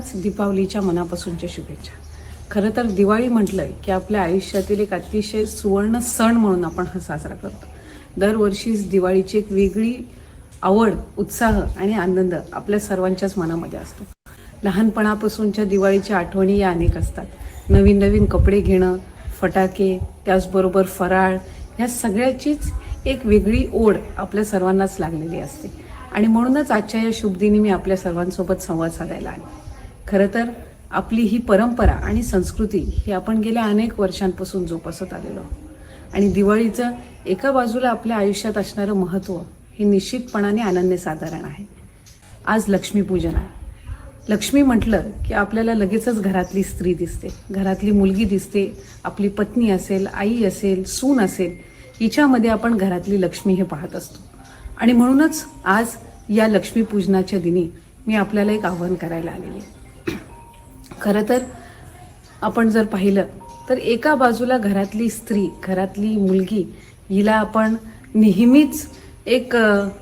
सर्वांनाच दीपावलीच्या मनापासूनच्या शुभेच्छा. खरं तर दिवाळी म्हटलं की आपल्या आयुष्यातील एक अतिशय सुवर्ण सण म्हणून आपण हा साजरा करतो. दरवर्षीच दिवाळीची एक वेगळी आवड उत्साह आणि आनंद आपल्या सर्वांच्याच मनामध्ये असतो. लहानपणापासूनच्या दिवाळीच्या आठवणी या अनेक असतात. नवीन नवीन कपडे घेणं फटाके त्याचबरोबर फराळ ह्या सगळ्याचीच एक वेगळी ओढ आपल्या सर्वांनाच लागलेली असते. आणि म्हणूनच आजच्या या शुभदिनी मी आपल्या सर्वांसोबत संवाद साधायला आले. खरं तर आपली ही परंपरा आणि संस्कृती ही आपण गेल्या अनेक वर्षांपासून जोपासत आलेलो आणि दिवाळीचं एका बाजूला आपल्या आयुष्यात असणारं महत्त्व हे निश्चितपणाने अनन्यसाधारण आहे. आज लक्ष्मीपूजन आहे. लक्ष्मी म्हटलं की आपल्याला लगेचच घरातली स्त्री दिसते. घरातली मुलगी दिसते आपली पत्नी असेल आई असेल सून असेल हिच्यामध्ये आपण घरातली लक्ष्मी हे पाहत असतो. आणि म्हणूनच आज या लक्ष्मीपूजनाच्या दिनी मी आपल्याला एक आव्हान करायला आलेली आहे. खरं तर आपण जर पाहिलं तर एका बाजूला घरातली स्त्री घरातली मुलगी हिला आपण नेहमीच एक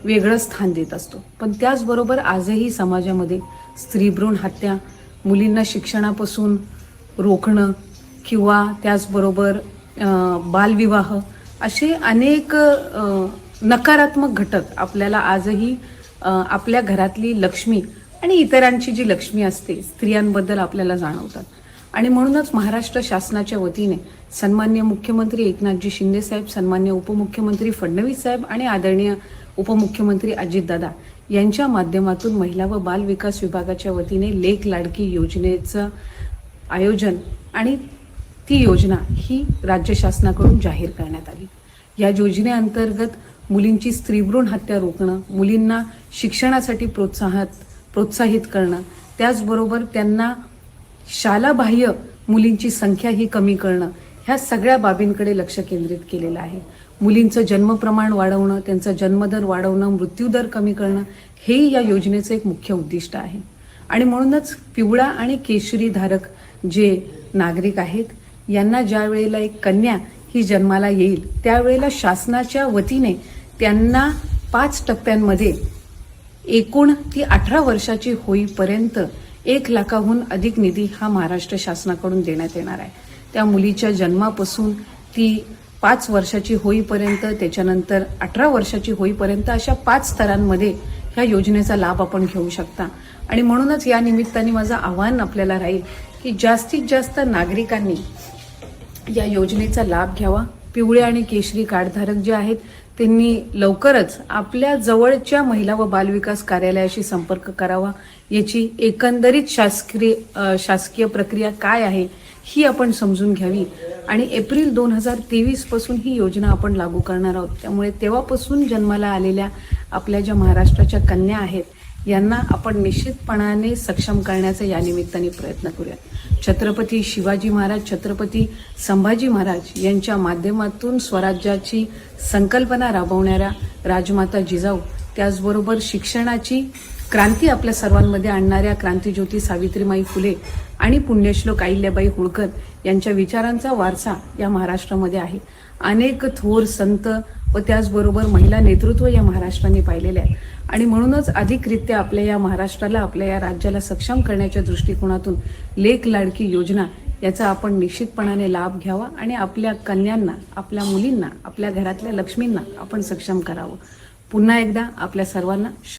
वेगळं स्थान देत असतो. पण त्याचबरोबर आजही समाजामध्ये स्त्रीभ्रूण हत्या मुलींना शिक्षणापासून रोखणं किंवा त्याचबरोबर बालविवाह असे अनेक नकारात्मक घटक आपल्याला आजही आपल्या घरातली लक्ष्मी आणि इतरांची जी लक्ष्मी असते स्त्रियांबद्दल आपल्याला जाणवतात. आणि म्हणूनच महाराष्ट्र शासनाच्या वतीने सन्मान्य मुख्यमंत्री एकनाथजी शिंदे साहेब सन्मान्य उपमुख्यमंत्री फडणवीस साहेब आणि आदरणीय उपमुख्यमंत्री अजितदादा यांच्या माध्यमातून महिला व बाल विकास विभागाच्या वतीने लेख लाडकी योजनेचं आयोजन आणि ती योजना ही राज्य शासनाकडून जाहीर करण्यात आली. या योजनेअंतर्गत मुलींची स्त्रीभ्रूण हत्या रोखणं मुलींना शिक्षणासाठी प्रोत्साहन प्रोत्साहित करणं. त्याचबरोबर त्यांना शालाबाह्य मुलींची संख्या ही कमी करणं. ह्या सगळ्या बाबींकडे लक्ष केंद्रित केलेलं आहे. मुलींचं जन्मप्रमाण वाढवणं त्यांचा जन्मदर वाढवणं मृत्यूदर कमी करणं हेही या योजनेचं एक मुख्य उद्दिष्ट आहे. आणि म्हणूनच पिवळा आणि केशरी धारक जे नागरिक आहेत यांना ज्या वेळेला एक कन्या ही जन्माला येईल त्यावेळेला शासनाच्या वतीने त्यांना पाच टप्प्यांमध्ये एकूण ती अठरा वर्षाची होईपर्यंत एक लाखाहून अधिक निधी हा महाराष्ट्र शासनाकडून देण्यात येणार आहे. त्या मुलीच्या जन्मापासून ती पाच वर्षाची होईपर्यंत त्याच्यानंतर अठरा वर्षाची होईपर्यंत अशा पाच स्तरांमध्ये ह्या योजनेचा लाभ आपण घेऊ शकता. आणि म्हणूनच या निमित्ताने माझं आव्हान आपल्याला राहील की जास्तीत जास्त नागरिकांनी या योजनेचा लाभ घ्यावा. पिवळे आणि केशरी कार्डधारक जे आहेत त्यांनी लवकरच आपल्या जवळच्या महिला व बालविकास कार्यालयाशी संपर्क करावा. याची एकंदरीत शासकीय शासकीय प्रक्रिया काय आहे ही आपण समजून घ्यावी. आणि एप्रिल दोन हजार तेवीसपासून ही योजना आपण लागू करणार आहोत. त्यामुळे तेव्हापासून जन्माला आलेल्या आपल्या ज्या महाराष्ट्राच्या कन्या आहेत यांना आपण निश्चितपणाने सक्षम करण्याचा या निमित्ताने प्रयत्न करूया छत्रपती शिवाजी महाराज छत्रपती संभाजी महाराज यांच्या माध्यमातून स्वराज्याची संकल्पना राबवणाऱ्या राजमाता जिजाऊ त्याचबरोबर शिक्षणाची क्रांती आपल्या सर्वांमध्ये आणणाऱ्या क्रांतीज्योती सावित्रीमाई फुले आणि पुण्यश्लोक अहिल्याबाई होळकर यांच्या विचारांचा वारसा या महाराष्ट्रामध्ये आहे. अनेक थोर संत व त्याचबरोबर महिला नेतृत्व या महाराष्ट्राने पाहिलेले आहे आणि म्हणूनच अधिकरित्या आपल्या या महाराष्ट्राला आपल्या या राज्याला सक्षम करण्याच्या दृष्टिकोनातून लेख लाडकी योजना याचा आपण निश्चितपणाने लाभ घ्यावा आणि आपल्या कन्यांना आपल्या मुलींना आपल्या घरातल्या लक्ष्मींना आपण सक्षम करावं. पुन्हा एकदा आपल्या सर्वांना